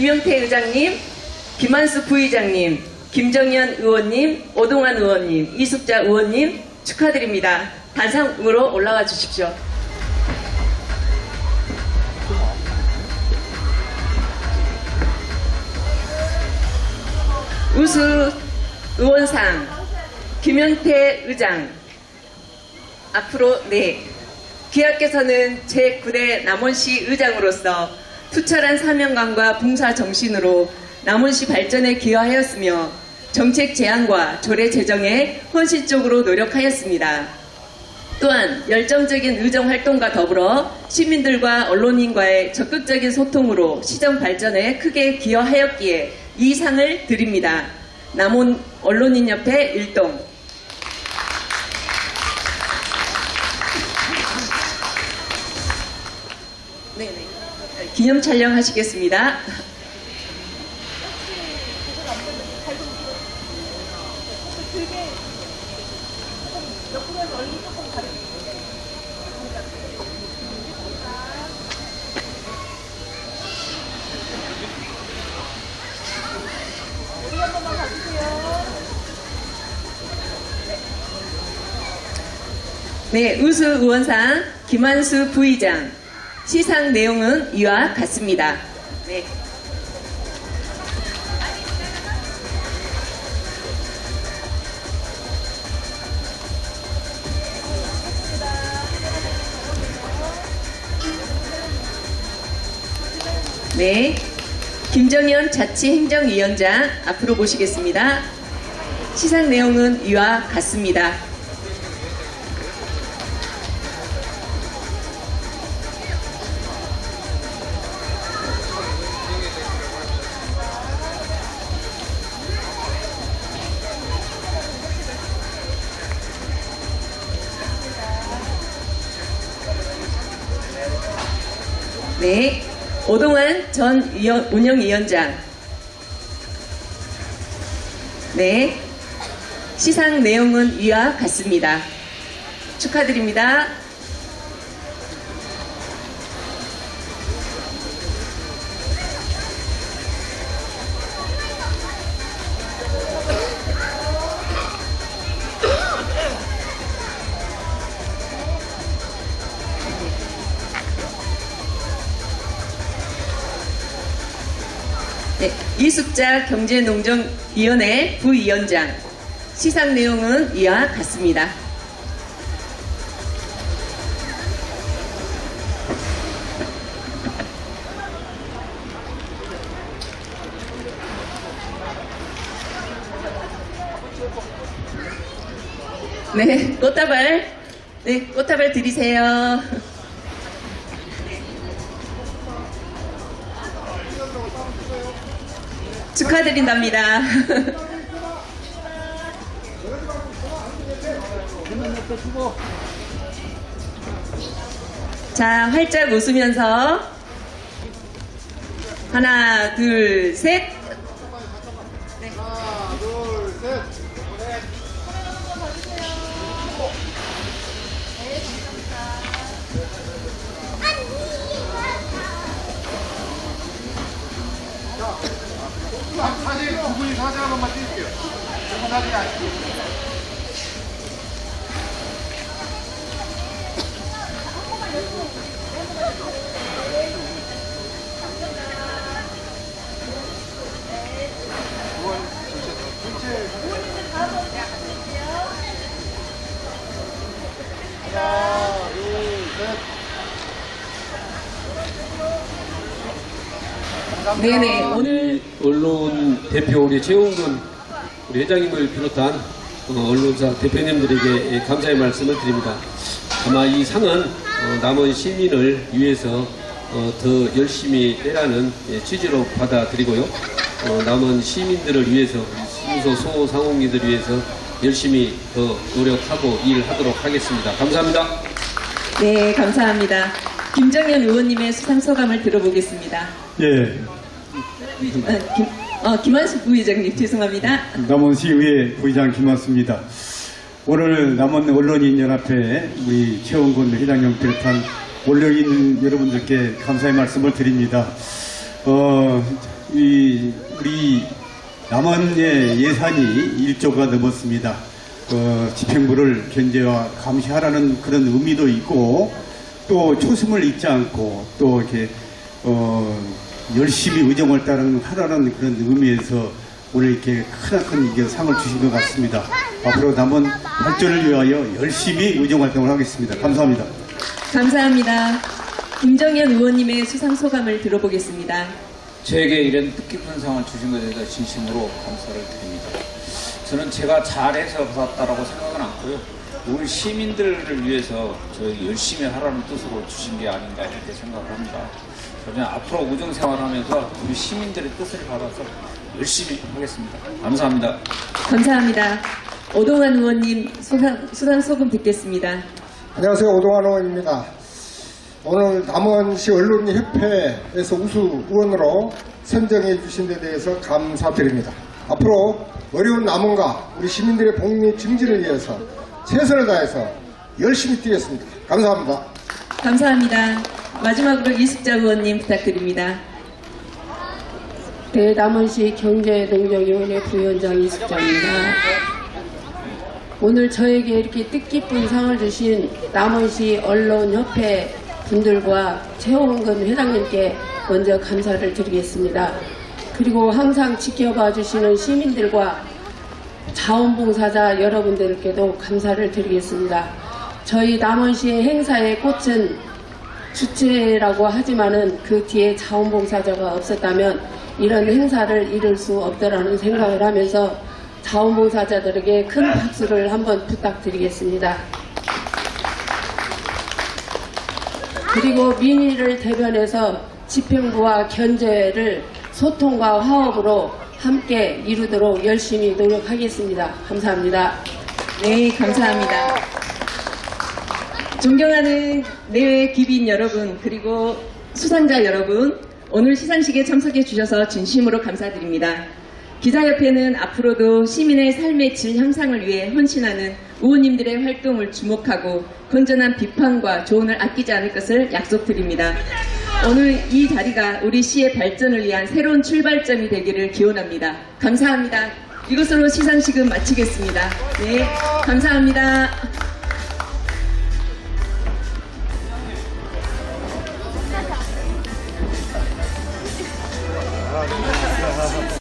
김용태 의장님, 김한수 부의장님, 김정현 의원님, 오동환 의원님, 이숙자 의원님 축하드립니다. 단상으로 올라와 주십시오. 우수 의원상 김현태 의장 앞으로 네 귀하께서는 제9대 남원시 의장으로서 투철한 사명감과 봉사 정신으로 남원시 발전에 기여하였으며 정책 제안과 조례 제정에 헌신적으로 노력하였습니다. 또한 열정적인 의정 활동과 더불어 시민들과 언론인과의 적극적인 소통으로 시정 발전에 크게 기여하였기에 이 상을 드립니다. 남원 언론인협회 일동 기념 촬영 하시겠습니다. 네, 우수 의원상 김한수 부의장. 시상 내용은 이와 같습니다. 네. 네. 김정현 자치행정위원장 앞으로 모시겠습니다. 시상 내용은 이와 같습니다. 네. 오동환 전 위원- 운영위원장. 네. 시상 내용은 이와 같습니다. 축하드립니다. 네, 이숙자 경제농정위원회 부위원장 시상 내용은 이와 같습니다. 네, 꽃다발, 네, 꽃다발 드리세요. 축하드린답니다. 자, 활짝 웃으면서 하나, 둘, 셋. 분이 사진 한 번만 찍을게요. 저거 사진 아시죠? 하나, 둘, 셋. 네네, 오늘 우리 언론 대표 우리 최홍근 우리 회장님을 비롯한 어, 언론사 대표님들에게 예, 감사의 말씀을 드립니다. 아마 이 상은 어, 남은 시민을 위해서 어, 더 열심히 해라는 예, 취지로 받아들이고요. 어, 남은 시민들을 위해서 우리 순서 소상공인들을 위해서 열심히 더 노력하고 일하도록 하겠습니다. 감사합니다. 네, 감사합니다. 김정현 의원님의 수상 소감을 들어보겠습니다. 예, 어, 김, 어, 김한수 부의장님 죄송합니다. 남원시의회 부의장 김한수입니다. 오늘 남원 언론인연합회 우리 최원근 회장님 비롯한 언론인 여러분들께 감사의 말씀을 드립니다. 어, 이 우리 남원의 예산이 1조가 넘었습니다. 어, 집행부를 견제와 감시하라는 그런 의미도 있고 또 초심을 잊지 않고 또 이렇게 어, 열심히 의정을 따르는 하라는 그런 의미에서 오늘 이렇게 크나큰 이게 상을 주신 것 같습니다. 앞으로 남원 발전을 위하여 열심히 의정 활동을 하겠습니다. 감사합니다. 감사합니다. 김정현 의원님의 수상 소감을 들어보겠습니다. 저에게 이런 뜻깊은 상을 주신 것에 대해서 진심으로 감사를 드립니다. 저는 제가 잘해서 받았다라고 생각은 않고요. 우리 시민들을 위해서 저희 열심히 하라는 뜻으로 주신 게 아닌가 이렇게 생각을 합니다. 저는 앞으로 우정 생활하면서 우리 시민들의 뜻을 받아서 열심히 하겠습니다. 감사합니다. 감사합니다. 오동환 의원님 수상, 수상 소감 듣겠습니다. 안녕하세요. 오동환 의원입니다. 오늘 남원시 언론협회에서 우수 의원으로 선정해 주신 데 대해서 감사드립니다. 앞으로 어려운 남원과 우리 시민들의 복리 증진을 위해서 최선을 다해서 열심히 뛰겠습니다. 감사합니다. 감사합니다. 마지막으로 이숙자 의원님 부탁드립니다. 네, 남원시 경제농경위원회 부위원장 이숙자입니다. 오늘 저에게 이렇게 뜻깊은 상을 주신 남원시 언론협회 분들과 최홍근 회장님께 먼저 감사를 드리겠습니다. 그리고 항상 지켜봐 주시는 시민들과 자원봉사자 여러분들께도 감사를 드리겠습니다. 저희 남원시의 행사의 꽃은 주체라고 하지만은 그 뒤에 자원봉사자가 없었다면 이런 행사를 이룰 수 없다라는 생각을 하면서 자원봉사자들에게 큰 박수를 한번 부탁드리겠습니다. 그리고 민의를 대변해서 집행부와 견제를 소통과 화합으로 함께 이루도록 열심히 노력하겠습니다. 감사합니다. 네, 감사합니다. 존경하는 내외 귀빈 여러분, 그리고 수상자 여러분, 오늘 시상식에 참석해 주셔서 진심으로 감사드립니다. 기자협회는 앞으로도 시민의 삶의 질 향상을 위해 헌신하는 의원님들의 활동을 주목하고 건전한 비판과 조언을 아끼지 않을 것을 약속드립니다. 오늘 이 자리가 우리 시의 발전을 위한 새로운 출발점이 되기를 기원합니다. 감사합니다. 이것으로 시상식은 마치겠습니다. 네, 감사합니다.